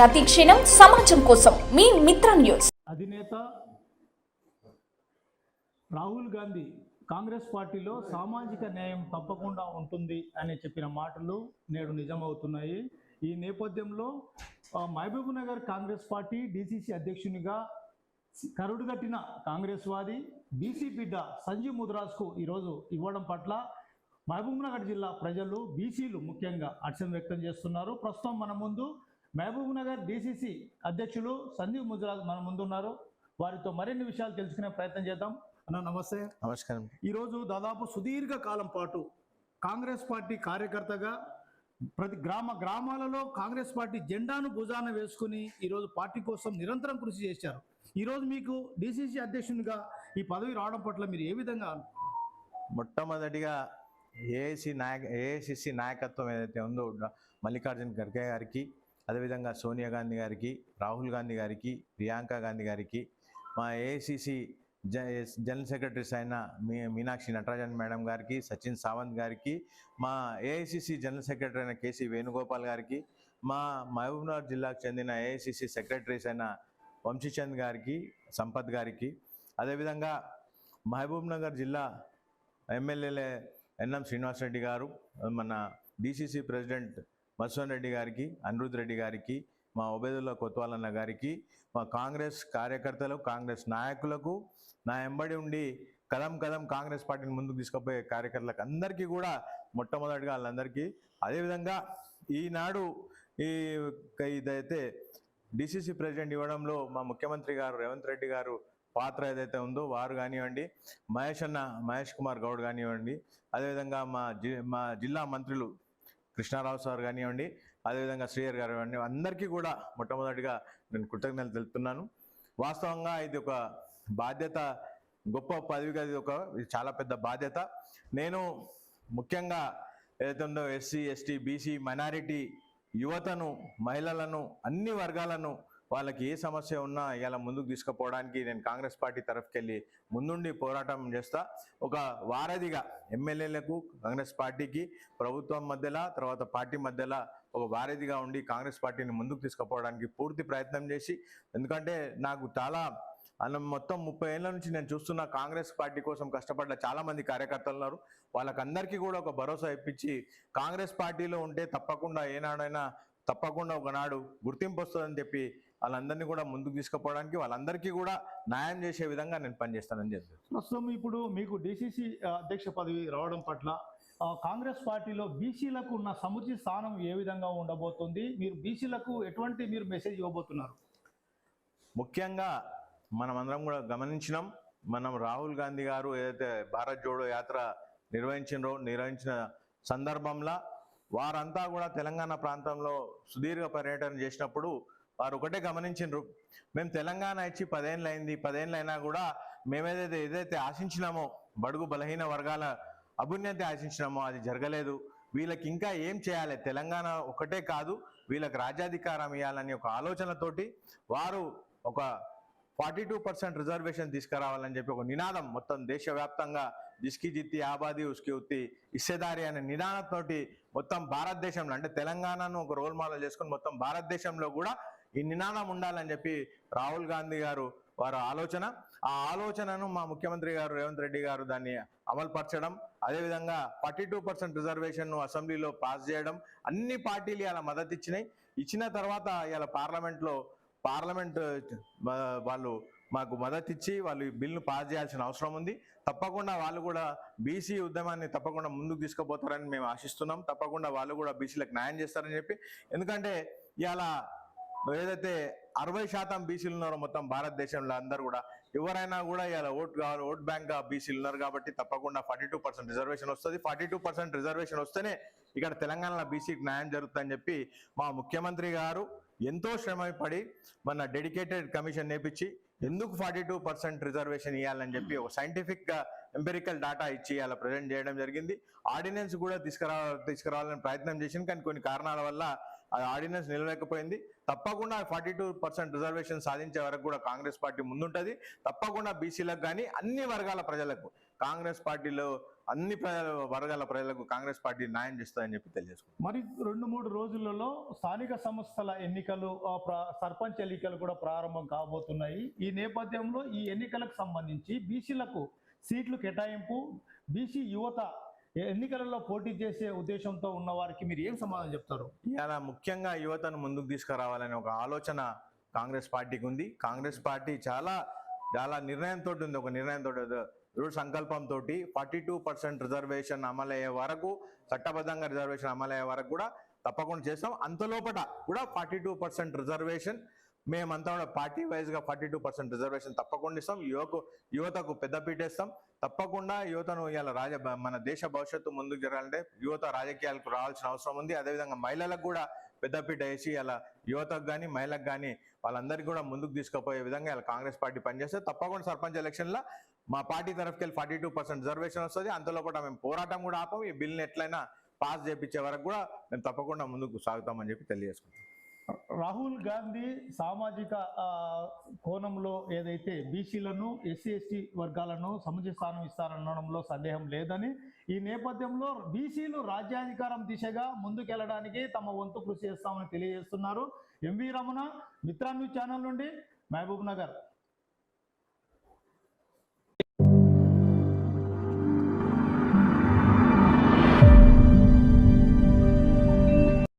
ప్రతి క్షణం సమాజం కోసం మీ మిత్ర న్యూస్. అధినేత రాహుల్ గాంధీ కాంగ్రెస్ పార్టీలో సామాజిక న్యాయం తప్పకుండా ఉంటుంది అని చెప్పిన మాటలు నేడు నిజమవుతున్నాయి. ఈ నేపథ్యంలో మహబూబ్నగర్ మహబూబ్ నగర్ కాంగ్రెస్ పార్టీ డిసిసి అధ్యక్షునిగా కరుడుగట్టిన కాంగ్రెస్ వాది బీసీ బిడ్డ సంజీవ్ ముద్రాస్కు ఈరోజు ఇవ్వడం పట్ల మహబూబ్నగర్ జిల్లా ప్రజలు బీసీలు ముఖ్యంగా హర్షం వ్యక్తం చేస్తున్నారు. ప్రస్తుతం మన ముందు మహబూబ్ నగర్ డిసిసి అధ్యక్షులు సంజీవ్ ముద్రాజ్ మన ముందు ఉన్నారు వారితో మరిన్ని విషయాలు తెలుసుకునే ప్రయత్నం చేద్దాం. అన్న నమస్తే. నమస్కారం. ఈరోజు దాదాపు సుదీర్ఘ కాలం పాటు కాంగ్రెస్ పార్టీ కార్యకర్తగా ప్రతి గ్రామ గ్రామాలలో కాంగ్రెస్ పార్టీ జెండాను భుజాన వేసుకుని ఈరోజు పార్టీ కోసం నిరంతరం కృషి చేశారు. ఈరోజు మీకు డిసిసి అధ్యక్షునిగా ఈ పదవి రావడం పట్ల మీరు ఏ విధంగా మొట్టమొదటిగా ఏఐసి నాయక ఏఐసిసి నాయకత్వం ఏదైతే ఉందో మల్లికార్జున ఖర్గే గారికి అదేవిధంగా సోనియా గాంధీ గారికి రాహుల్ గాంధీ గారికి ప్రియాంక గాంధీ గారికి మా ఏఐసిసి జ జనరల్ సెక్రటరీస్ అయిన మీ మీనాక్షి నటరాజన్ మేడం గారికి సచిన్ సావంత్ గారికి మా ఏఐసిసి జనరల్ సెక్రటరీ అయిన కేసీ వేణుగోపాల్ గారికి మా మహబూబ్నగర్ జిల్లాకు చెందిన ఏఐసిసి సెక్రటరీస్ అయిన వంశీచంద్ గారికి సంపత్ గారికి అదేవిధంగా మహబూబ్నగర్ జిల్లా ఎమ్మెల్యేలే ఎన్ఎం శ్రీనివాసరెడ్డి గారు మన డిసిసి ప్రెసిడెంట్ బసవన్ రెడ్డి గారికి అనిరుద్ రెడ్డి గారికి మా ఉబేదుల్లా కొత్వాలన్న గారికి మా కాంగ్రెస్ కార్యకర్తలు కాంగ్రెస్ నాయకులకు నా ఎంబడి ఉండి కదం కదం కాంగ్రెస్ పార్టీని ముందుకు తీసుకుపోయే కార్యకర్తలకు అందరికీ కూడా మొట్టమొదటిగా వాళ్ళందరికీ అదేవిధంగా ఈనాడు ఈ ఇదైతే డిసిసి ప్రెసిడెంట్ ఇవ్వడంలో మా ముఖ్యమంత్రి గారు రేవంత్ రెడ్డి గారు పాత్ర ఏదైతే ఉందో వారు కానివ్వండి మహేష్ అన్న మహేష్ కుమార్ గౌడ్ కానివ్వండి అదేవిధంగా మా జి మా జిల్లా మంత్రులు కృష్ణారావు సార్ కానివ్వండి అదేవిధంగా శ్రీయర్ గారు కానివ్వండి అందరికీ కూడా మొట్టమొదటిగా నేను కృతజ్ఞతలు తెలుపుతున్నాను. వాస్తవంగా ఇది ఒక బాధ్యత గొప్ప పదవిగా ఇది ఒక చాలా పెద్ద బాధ్యత. నేను ముఖ్యంగా ఏదైతే ఉందో ఎస్సీ ఎస్టీ బీసీ మైనారిటీ యువతను మహిళలను అన్ని వర్గాలను వాళ్ళకి ఏ సమస్య ఉన్నా ఇలా ముందుకు తీసుకుపోవడానికి నేను కాంగ్రెస్ పార్టీ తరఫుకెళ్ళి ముందుండి పోరాటం చేస్తా. ఒక వారధిగా ఎమ్మెల్యేలకు కాంగ్రెస్ పార్టీకి ప్రభుత్వం మధ్యలో తర్వాత పార్టీ మధ్యలో ఒక వారధిగా ఉండి కాంగ్రెస్ పార్టీని ముందుకు తీసుకుపోవడానికి పూర్తి ప్రయత్నం చేసి ఎందుకంటే నాకు చాలా అన్న మొత్తం ముప్పై ఏళ్ళ నుంచి నేను చూస్తున్న కాంగ్రెస్ పార్టీ కోసం కష్టపడ్డ చాలామంది కార్యకర్తలు ఉన్నారు. వాళ్ళకందరికీ కూడా ఒక భరోసా ఇప్పించి కాంగ్రెస్ పార్టీలో ఉంటే తప్పకుండా ఏనాడైనా తప్పకుండా ఒకనాడు గుర్తింపు వస్తుందని చెప్పి వాళ్ళందరినీ కూడా ముందుకు తీసుకుపోవడానికి వాళ్ళందరికీ కూడా న్యాయం చేసే విధంగా నేను పనిచేస్తానని చెప్పి ప్రస్తుతం ఇప్పుడు మీకు డిసిసి అధ్యక్ష పదవి రావడం పట్ల కాంగ్రెస్ పార్టీలో బీసీలకు ఉన్న సముచిత స్థానం ఏ విధంగా ఉండబోతుంది? మీరు బీసీలకు ఎటువంటి మీరు మెసేజ్ ఇవ్వబోతున్నారు? ముఖ్యంగా మనం అందరం కూడా గమనించినాం. మనం రాహుల్ గాంధీ గారు ఏదైతే భారత్ జోడో యాత్ర నిర్వహించినరో నిర్వహించిన సందర్భంలో వారంతా కూడా తెలంగాణ ప్రాంతంలో సుదీర్ఘ పర్యటన చేసినప్పుడు వారు ఒకటే గమనించిండ్రు. మేము తెలంగాణ ఇచ్చి పదేళ్ళు అయింది పదేళ్ళు అయినా కూడా మేమేదైతే ఏదైతే ఆశించినామో బడుగు బలహీన వర్గాల అభ్యున్నతి ఆశించినామో అది జరగలేదు. వీళ్ళకి ఇంకా ఏం చేయాలి? తెలంగాణ ఒకటే కాదు వీళ్ళకి రాజ్యాధికారం ఇవ్వాలని ఒక ఆలోచనతోటి వారు ఒక ఫార్టీ టూ పర్సెంట్ రిజర్వేషన్ తీసుకురావాలని చెప్పి ఒక నినాదం మొత్తం దేశవ్యాప్తంగా జిస్కి జిత్తి ఆబాది ఉస్కి ఉత్తి ఇస్సేదారి అనే నినాదంతో మొత్తం భారతదేశంలో అంటే తెలంగాణను ఒక రోల్ మోడల్ చేసుకుని మొత్తం భారతదేశంలో కూడా ఈ నినాదం ఉండాలని చెప్పి రాహుల్ గాంధీ గారు వారి ఆలోచన. ఆ ఆలోచనను మా ముఖ్యమంత్రి గారు రేవంత్ రెడ్డి గారు దాన్ని అమలుపరచడం అదేవిధంగా ఫార్టీ టూ పర్సెంట్ రిజర్వేషన్ను అసెంబ్లీలో పాస్ చేయడం అన్ని పార్టీలు ఇలా మద్దతు ఇచ్చినాయి. ఇచ్చిన తర్వాత ఇలా పార్లమెంట్లో పార్లమెంట్ వాళ్ళు మాకు మద్దతు ఇచ్చి వాళ్ళు ఈ బిల్లును పాస్ చేయాల్సిన అవసరం ఉంది. తప్పకుండా వాళ్ళు కూడా బీసీ ఉద్యమాన్ని తప్పకుండా ముందుకు తీసుకుపోతారని మేము ఆశిస్తున్నాం. తప్పకుండా వాళ్ళు కూడా బీసీలకు న్యాయం చేస్తారని చెప్పి. ఎందుకంటే ఇలా ఏదైతే అరవై శాతం బీసీలు ఉన్నారో మొత్తం భారతదేశంలో అందరూ కూడా ఎవరైనా కూడా ఇలా ఓట్ కావాలి ఓట్ బ్యాంక్ బీసీలు ఉన్నారు కాబట్టి తప్పకుండా ఫార్టీ టూ పర్సెంట్ రిజర్వేషన్ వస్తుంది. ఫార్టీ టూ పర్సెంట్ రిజర్వేషన్ వస్తేనే ఇక్కడ తెలంగాణలో బీసీకి న్యాయం జరుగుతుందని చెప్పి మా ముఖ్యమంత్రి గారు ఎంతో శ్రమపడి మన డెడికేటెడ్ కమిషన్ నేపించి ఎందుకు ఫార్టీ టూ పర్సెంట్ రిజర్వేషన్ ఇవ్వాలని చెప్పి ఒక సైంటిఫిక్గా ఎంపెరికల్ డాటా ఇచ్చి అలా ప్రజెంట్ చేయడం జరిగింది. ఆర్డినెన్స్ కూడా తీసుకురా తీసుకురావాలని ప్రయత్నం చేసింది. కానీ కొన్ని కారణాల వల్ల ఆ ఆర్డినెన్స్ నిలవలేకపోయింది తప్పకుండా ఫార్టీ టూ పర్సెంట్ రిజర్వేషన్ సాధించే వరకు కూడా కాంగ్రెస్ పార్టీ ముందుంటది. తప్పకుండా బీసీలకు కానీ అన్ని వర్గాల ప్రజలకు కాంగ్రెస్ పార్టీలో అన్ని వర్గాల ప్రజలకు కాంగ్రెస్ పార్టీ న్యాయం చేస్తుందని చెప్పి తెలియజేసుకుంటాం మరి రెండు మూడు రోజులలో స్థానిక సంస్థల ఎన్నికలు సర్పంచ్ ఎన్నికలు కూడా ప్రారంభం కాబోతున్నాయి. ఈ నేపథ్యంలో ఈ ఎన్నికలకు సంబంధించి బీసీలకు సీట్లు కేటాయింపు బీసీ యువత ఎన్నికలలో పోటీ చేసే ఉద్దేశంతో ఉన్న వారికి మీరు ఏం సమాధానం చెప్తారు? ఇలా ముఖ్యంగా యువతను ముందుకు తీసుకురావాలనే ఒక ఆలోచన కాంగ్రెస్ పార్టీకి ఉంది. కాంగ్రెస్ పార్టీ చాలా చాలా నిర్ణయంతో ఉంది. ఒక నిర్ణయంతో దృఢ సంకల్పంతో ఫార్టీ టూ పర్సెంట్ రిజర్వేషన్ అమలయ్యే వరకు చట్టబద్ధంగా రిజర్వేషన్ అమలయ్యే వరకు కూడా తప్పకుండా చేస్తాం. అంతలోపట కూడా ఫార్టీ టూ పర్సెంట్ రిజర్వేషన్ మేమంతా కూడా పార్టీ వైజ్గా ఫార్టీ టూ పర్సెంట్ రిజర్వేషన్ తప్పకుండా ఇస్తాం. యువకు యువతకు పెద్దపీట ఇస్తాం తప్పకుండా యువతను ఇవాళ రాజ మన దేశ భవిష్యత్తు ముందుకు జరగాలంటే యువత రాజకీయాలకు రావాల్సిన అవసరం ఉంది. అదేవిధంగా మహిళలకు కూడా పెద్దపీట వేసి అలా యువతకు కానీ మహిళలకు కానీ వాళ్ళందరికీ కూడా ముందుకు తీసుకుపోయే విధంగా ఇలా కాంగ్రెస్ పార్టీ పనిచేస్తే తప్పకుండా సర్పంచ్ ఎలక్షన్లో మా పార్టీ తరఫుకి వెళ్ళి ఫార్టీ టూ పర్సెంట్ రిజర్వేషన్ వస్తుంది. అంతలో కూడా మేము పోరాటం కూడా ఆపం ఈ బిల్ని ఎట్లయినా పాస్ చేపించే వరకు కూడా మేము తప్పకుండా ముందుకు సాగుతామని చెప్పి తెలియజేసుకుంటాం రాహుల్ గాంధీ సామాజిక కోణంలో ఏదైతే బీసీలను ఎస్సీ ఎస్టీ వర్గాలను సముచిత స్థానం ఇస్తారనడంలో సందేహం లేదని ఈ నేపథ్యంలో బీసీలు రాజ్యాధికారం దిశగా ముందుకెళ్ళడానికి తమ వంతు కృషి చేస్తామని తెలియజేస్తున్నారు. MV Ramana Mitra news channel నుండి మహబూబ్ నగర్.